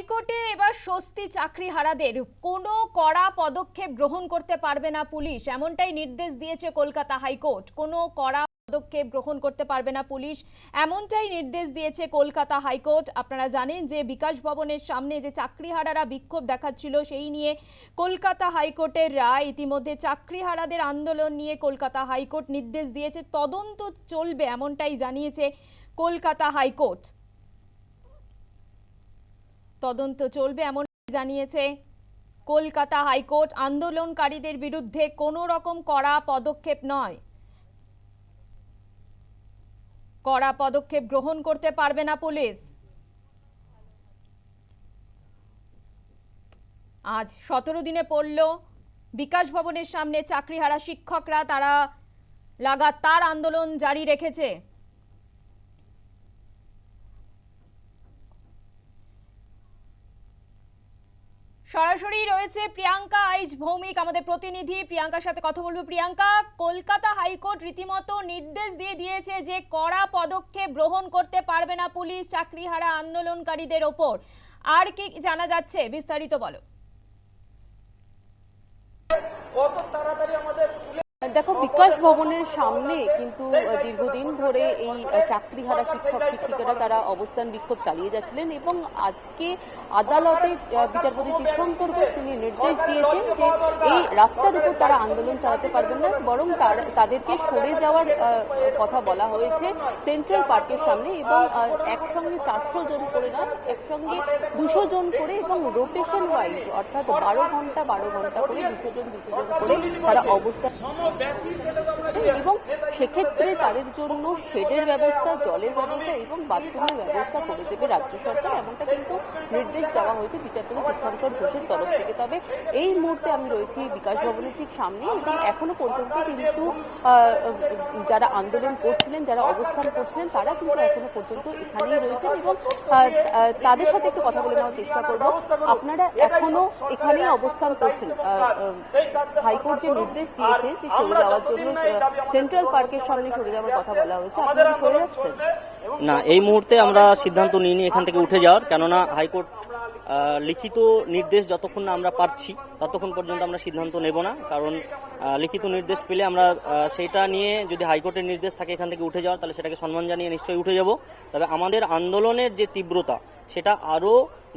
হাইকোর্টে এবার স্বস্তি চাকরিহারাদের। কোনো কড়া পদক্ষেপ গ্রহণ করতে পারবে না পুলিশ, এমনটাই নির্দেশ দিয়েছে কলকাতা হাইকোর্ট। কোনো কড়া পদক্ষেপ গ্রহণ করতে পারবে না পুলিশ, এমনটাই নির্দেশ দিয়েছে কলকাতা হাইকোর্ট। আপনারা জানেন যে বিকাশ ভবনের সামনে যে চাকরিহারারা বিক্ষোভ দেখাচ্ছিল, সেই নিয়ে কলকাতা হাইকোর্টের রায়। ইতিমধ্যে চাকরিহারাদের আন্দোলন নিয়ে কলকাতা হাইকোর্ট নির্দেশ দিয়েছে, তদন্ত চলবে এমনটাই জানিয়েছে কলকাতা হাইকোর্ট। তদন্ত চলবে, এমন জানিয়েছে কলকাতা হাইকোর্ট। আন্দোলনকারীদের বিরুদ্ধে কোনো রকম কড়া পদক্ষেপ নয়। কড়া পদক্ষেপ গ্রহণ করতে পারবে না পুলিশ। আজ সতেরো দিনে পড়ল বিকাশ ভবনের সামনে চাকরিহারা শিক্ষকরা, তারা লাগাতার আন্দোলন জারি রেখেছে। সরাসরি রয়েছে প্রিয়াঙ্কা আইজ ভৌমিক, আমাদের প্রতিনিধি। প্রিয়াঙ্কার সাথে কথা বলব। প্রিয়াঙ্কা, কলকাতা হাইকোর্ট রীতিমতো নির্দেশ দিয়ে দিয়েছে যে কড়া পদক্ষেপ গ্রহণ করতে পারবে না পুলিশ চাকরিহারা আন্দোলনকারীদের ওপর। আর কি জানা যাচ্ছে, বিস্তারিত বলো। কত তাড়াতাড়ি দেখো বিকাশ ভবনের সামনে কিন্তু দীর্ঘদিন ধরে এই আহ, চাকরিহারা শিক্ষক শিক্ষিকারা তারা অবস্থান বিক্ষোভ চালিয়ে যাচ্ছিলেন এবং আজকে আদালতে বিচারপতি তীর্থঙ্কর ঘোষ তিনি নির্দেশ দিয়েছেন যে এই রাস্তার উপর তারা আন্দোলন চালাতে পারবেন না বরং তাদেরকে সরে যাওয়ার কথা বলা হয়েছে সেন্ট্রাল পার্কের সামনে এবং একসঙ্গে চারশো জন করে না একসঙ্গে দুশো জন করে এবং রোটেশন ওয়াইজ অর্থাৎ বারো ঘণ্টা বারো ঘণ্টা করে দুশো জন দুশো জন করে তারা অবস্থান এবং সেক্ষেত্রে তাদের জন্য শেডের ব্যবস্থা, জলের ব্যবস্থা এবং বাথরুমের ব্যবস্থা করে দেবে রাজ্য সরকার। এমনটা কিন্তু নির্দেশ দেওয়া হয়েছে বিচারপতি তীর্থঙ্কর ঘোষের তরফ থেকে। তবে এই মুহূর্তে আমি রয়েছি বিকাশ ভবনের ঠিক সামনে এবং এখনও পর্যন্ত কিন্তু যারা আন্দোলন করছিলেন, যারা অবস্থান করছিলেন, তারা কিন্তু এখনও পর্যন্ত এখানেই রয়েছেন এবং তাদের সাথে একটু কথা বলে নেওয়ার চেষ্টা করব। আপনারা এখনও এখানেই অবস্থান করছেন। হাইকোর্ট যে নির্দেশ দিয়েছে যে সরে যাওয়ার জন্য সেন্ট্রাল পার্কের সামনে সরে যাওয়ার কথা বলা হয়েছে। আপনারা সরে যাচ্ছেন? না এই মুহূর্তে আমরা সিদ্ধান্ত নিইনি এখান থেকে উঠে যাওয়ার। কেননা হাইকোর্ট লিখিত নির্দেশ যতক্ষণ না আমরা পাচ্ছি ততক্ষণ পর্যন্ত আমরা সিদ্ধান্ত নেব না। কারণ লিখিত নির্দেশ পেলে আমরা সেইটা নিয়ে যদি হাইকোর্টের নির্দেশ থাকে এখান থেকে উঠে যাওয়ার তাহলে সেটাকে সম্মান জানিয়ে নিশ্চয়ই উঠে যাব। তবে আমাদের আন্দোলনের যে তীব্রতা সেটা আরও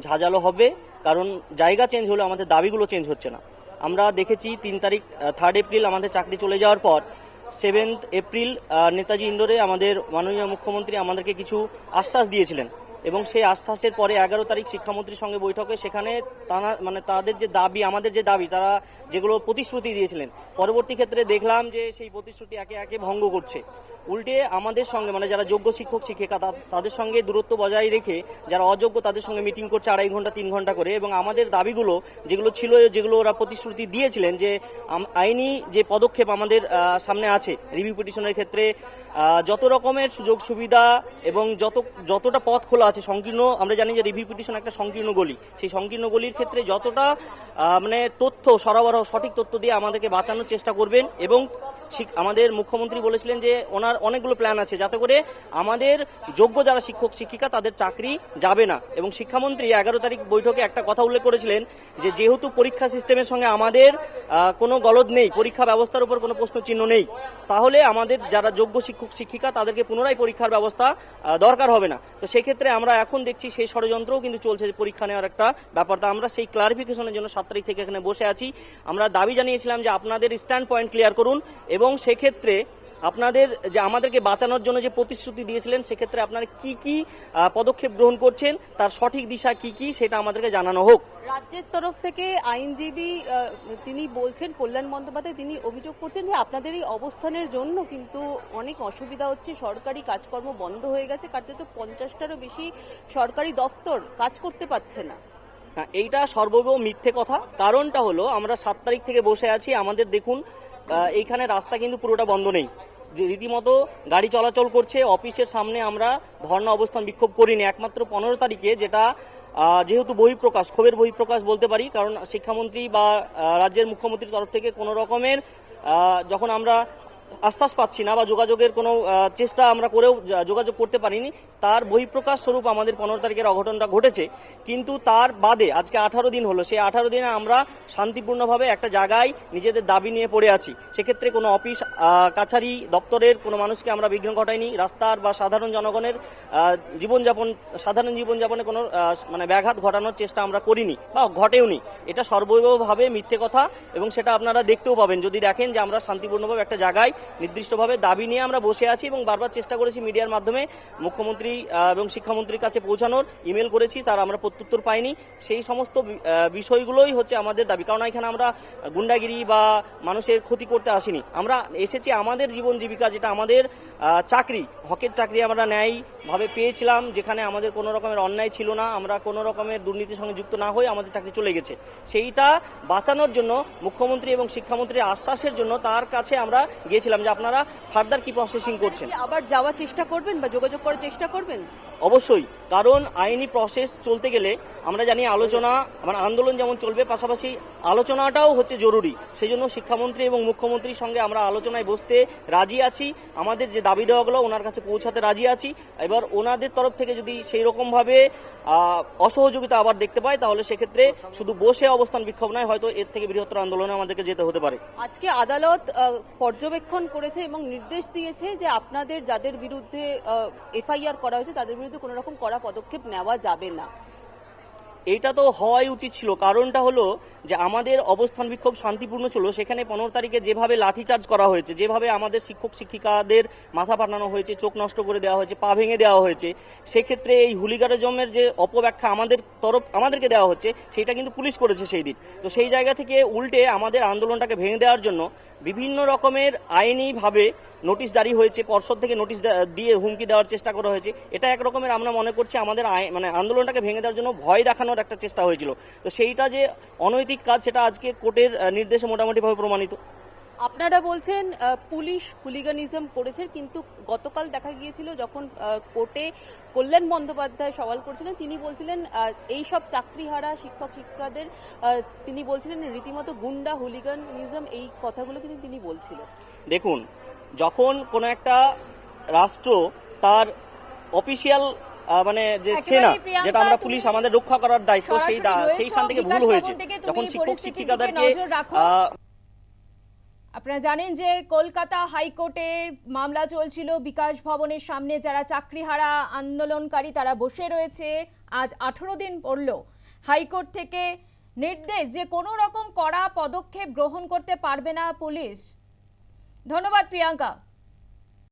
ঝাঁঝালো হবে। কারণ জায়গা চেঞ্জ হলে আমাদের দাবিগুলো চেঞ্জ হচ্ছে না। আমরা দেখেছি তিন তারিখ থার্ড এপ্রিল আমাদের চাকরি চলে যাওয়ার পর সেভেন্থ এপ্রিল নেতাজি ইন্ডোরে আমাদের মাননীয় মুখ্যমন্ত্রী আমাদেরকে কিছু আশ্বাস দিয়েছিলেন। এবং সেই আশ্বাসের পরে এগারো তারিখ শিক্ষামন্ত্রীর সঙ্গে বৈঠকে সেখানে তারা মানে তাদের যে দাবি, আমাদের যে দাবি, তারা যেগুলো প্রতিশ্রুতি দিয়েছিলেন, পরবর্তী ক্ষেত্রে দেখলাম যে সেই প্রতিশ্রুতি একে একে ভঙ্গ করছে। উল্টে আমাদের সঙ্গে মানে যারা যোগ্য শিক্ষক, শিক্ষিকা তাদের সঙ্গে দূরত্ব বজায় রেখে যারা অযোগ্য, তাদের সঙ্গে মিটিং করছে আড়াই ঘণ্টা, তিন ঘণ্টা করে এবং আমাদের দাবিগুলো যেগুলো ছিল, যেগুলো ওরা প্রতিশ্রুতি দিয়েছিলেন যে আইনি যে পদক্ষেপ আমাদের সামনে আছে রিভিউ পিটিশনের ক্ষেত্রে যত রকমের সুযোগ সুবিধা এবং যত, যতটা পথ খোলা আছে, সংকীর্ণ, আমরা জানি যে রিভিউ পিটিশন একটা সংকীর্ণ গলি। সেই সংকীর্ণ গলির ক্ষেত্রে যতটা মানে তথ্য, সরবরাহ, সঠিক তথ্য দিয়ে আমাদেরকে বাঁচানোর চেষ্টা করবেন এবং আমাদের মুখ্যমন্ত্রী বলেছিলেন যে ওনার অনেকগুলো প্ল্যান আছে, যাতে করে আমাদের যোগ্য যারা শিক্ষক, শিক্ষিকা, তাদের চাকরি যাবে না। এবং শিক্ষামন্ত্রী এগারো তারিখ বৈঠকে একটা কথা উল্লেখ করেছিলেন যে যেহেতু পরীক্ষা সিস্টেমের সঙ্গে আমাদের কোনো গলদ নেই, পরীক্ষা ব্যবস্থার উপর কোনো প্রশ্ন চিহ্ন নেই, তাহলে আমাদের যারা যোগ্য শিক্ষক, শিক্ষিকা, তাদেরকে পুনরায় পরীক্ষার ব্যবস্থা দরকার হবে না। তো সেক্ষেত্রে আমরা এখন দেখছি সেই ষড়যন্ত্রও কিন্তু চলছে পরীক্ষা নেওয়ার একটা ব্যাপার। তা আমরা সেই ক্লারিফিকেশনের জন্য সাত তারিখ থেকে এখানে বসে আছি। আমরা দাবি জানিয়েছিলাম যে আপনাদের স্ট্যান্ড পয়েন্ট ক্লিয়ার করুন এবং সেক্ষেত্রে আপনাদের যে আমাদেরকে বাঁচানোর জন্য যে প্রতিশ্রুতি দিয়েছিলেন সেক্ষেত্রে আপনারা কি কি পদক্ষেপ গ্রহণ করছেন তার সঠিক দিশা কি কি সেটা আমাদেরকে জানানো হোক। রাজ্যের তরফ থেকে আইনজীবী তিনি বলছেন কল্যাণ বন্দ্যোপাধ্যায় তিনি অভিযোগ করছেন যে আপনাদের এই অবস্থানের জন্য কিন্তু অনেক অসুবিধা হচ্ছে সরকারি কাজকর্ম বন্ধ হয়ে গেছে কার্যত পঞ্চাশটারও বেশি সরকারি দপ্তর কাজ করতে পারছে না। হ্যাঁ এইটা সর্বৈব মিথ্যে কথা। কারণটা হলো আমরা সাত তারিখ থেকে বসে আছি আমাদের দেখুন এইখানে রাস্তা কিন্তু পুরোটা বন্ধ নেই। রীতিমতো গাড়ি চলাচল করছে, অফিসের সামনে আমরা ধর্ণা অবস্থান বিক্ষোভ করিনি। একমাত্র পনেরো তারিখে যেটা যেহেতু বহিঃপ্রকাশ, ক্ষোভের বহিঃপ্রকাশ বলতে পারি, কারণ শিক্ষামন্ত্রী বা রাজ্যের মুখ্যমন্ত্রীর তরফ থেকে কোনো রকমের যখন আমরা আশ্বাস পাচ্ছি না বা যোগাযোগের কোনো চেষ্টা আমরা করেও যোগাযোগ করতে পারিনি। তার বহিঃপ্রকাশ স্বরূপ আমাদের পনেরো তারিখের অঘটনটা ঘটেছে। কিন্তু তার বাদে আজকে আঠারো দিন হলো। সেই আঠারো দিনে আমরা শান্তিপূর্ণভাবে একটা জায়গায় নিজেদের দাবি নিয়ে পড়ে আছি। সেক্ষেত্রে কোনো অফিস কাছারি দপ্তরের কোনো মানুষকে আমরা বিঘ্ন ঘটাইনি। রাস্তার বা সাধারণ জনগণের জীবনযাপন, সাধারণ জীবনযাপনে কোনো মানে ব্যাঘাত ঘটানোর চেষ্টা আমরা করিনি বা ঘটেওনি। এটা সর্বৈবভাবে মিথ্যে কথা এবং সেটা আপনারা দেখতেও পাবেন। যদি দেখেন যে আমরা শান্তিপূর্ণভাবে একটা জায়গায় নির্দিষ্টভাবে দাবি নিয়ে আমরা বসে আছি এবং বারবার চেষ্টা করেছি মিডিয়ার মাধ্যমে মুখ্যমন্ত্রী এবং শিক্ষামন্ত্রীর কাছে পৌঁছানোর ইমেল করেছি, তার আমরা প্রত্যুত্তর পাইনি। সেই সমস্ত বিষয়গুলোই হচ্ছে আমাদের দাবি, কারণ এখানে আমরা গুন্ডাগিরি বা মানুষের ক্ষতি করতে আসিনি। আমরা এসেছি আমাদের জীবন জীবিকা, যেটা আমাদের চাকরি হকের চাকরি আমরা ন্যায়ভাবে পেয়েছিলাম যেখানে আমাদের কোনো রকমের অন্যায় ছিল না আমরা কোনো রকমের দুর্নীতির সঙ্গে যুক্ত না হয়ে আমাদের চাকরি চলে গেছে। সেইটা বাঁচানোর জন্য মুখ্যমন্ত্রী এবং শিক্ষামন্ত্রীর আশ্বাসের জন্য তার কাছে আমরা গিয়েছিলাম যে আপনারা ফার্দার কি প্রসেসিং করছেন। আবার যাওয়ার চেষ্টা করবেন বা যোগাযোগ করার চেষ্টা করবেন? অবশ্যই কারণ আইনি প্রসেস চলতে গেলে আমরা জানি আলোচনা আমার আন্দোলন যেমন চলবে পাশাপাশি আলোচনাটাও হচ্ছে জরুরি। সেই জন্য শিক্ষামন্ত্রী এবং মুখ্যমন্ত্রীর সঙ্গে আমরা আলোচনায় বসতে রাজি আছি। আমাদের যে দাবি দেওয়াগুলো ওনার কাছে পৌঁছাতে রাজি আছি। এবার ওনাদের তরফ থেকে যদি সেই রকমভাবে অসহযোগিতা আবার দেখতে পাই, তাহলে সেক্ষেত্রে শুধু বসে অবস্থান বিক্ষোভ নয়, হয়তো এর থেকে বৃহত্তর আন্দোলনে আমাদেরকে যেতে হতে পারে। আজকে আদালত পর্যবেক্ষণ করেছে এবং নির্দেশ দিয়েছে যে আপনাদের যাদের বিরুদ্ধে এফআইআর করা হয়েছে, তাদের বিরুদ্ধে কোনো রকম কড়া পদক্ষেপ নেওয়া যাবে না। এইটা তো হওয়াই উচিত ছিল। কারণটা হলো যে আমাদের অবস্থান বিক্ষোভ শান্তিপূর্ণ ছিল। সেখানে পনেরো তারিখে যেভাবে লাঠিচার্জ করা হয়েছে, যেভাবে আমাদের শিক্ষক শিক্ষিকাদের মাথা পাঠানো হয়েছে, চোখ নষ্ট করে দেওয়া হয়েছে, পা ভেঙে দেওয়া হয়েছে, সেক্ষেত্রে এই হুলিগারিজমের যে অপব্যাখ্যা আমাদের তরফ আমাদেরকে দেওয়া হচ্ছে, সেটা কিন্তু পুলিশ করেছে সেই দিন। তো সেই জায়গা থেকে উল্টে আমাদের আন্দোলনটাকে ভেঙে দেওয়ার জন্য বিভিন্ন রকমের আইনিভাবে নোটিশ জারি হয়েছে, পর্ষদ থেকে নোটিশ দিয়ে হুমকি দেওয়ার চেষ্টা করা হয়েছে। এটা এক রকমের আমরা মনে করছি আমাদের মানে আন্দোলনটাকে ভেঙে দেওয়ার জন্য ভয় দেখানোর একটা চেষ্টা হয়েছিল। তো সেইটা যে অনৈতিক কাজ, সেটা আজকে কোর্টের নির্দেশে মোটামুটিভাবে প্রমাণিত। আপনারা বলছেন পুলিশ হুলিগানিজম করেছে কিন্তু গতকাল দেখা গিয়েছিল যখন আহ, কোর্টে কল্যাণ বন্দ্যোপাধ্যায় সওয়াল করছিলেন তিনি বলছিলেন এই সব চাকরিহারা শিক্ষক শিক্ষিকাদের তিনি বলছিলেন রীতিমতো গুন্ডা হুলিগানিজম এই কথাগুলো কিন্তু তিনি বলছিলেন। দেখুন যখন কোনো একটা রাষ্ট্র তার অফিসিয়াল মানে যে সেনা যেটা আমরা পুলিশ আমাদের রক্ষা করার দায়িত্ব সেই সেইখান থেকে ভুল হয়েছে। যখন শিক্ষক শিক্ষিকাদেরকে আহ, আপনারা জানেন যে কলকাতা হাইকোর্টের মামলা চলছিল বিকাশ ভবনের সামনে, যারা চাকরিহারা আন্দোলনকারী তারা বসে রয়েছে। আজ আঠেরো দিন পড়ল। হাইকোর্ট থেকে নির্দেশ যে কোনো রকম কড়া পদক্ষেপ গ্রহণ করতে পারবে না পুলিশ। ধন্যবাদ, প্রিয়াঙ্কা।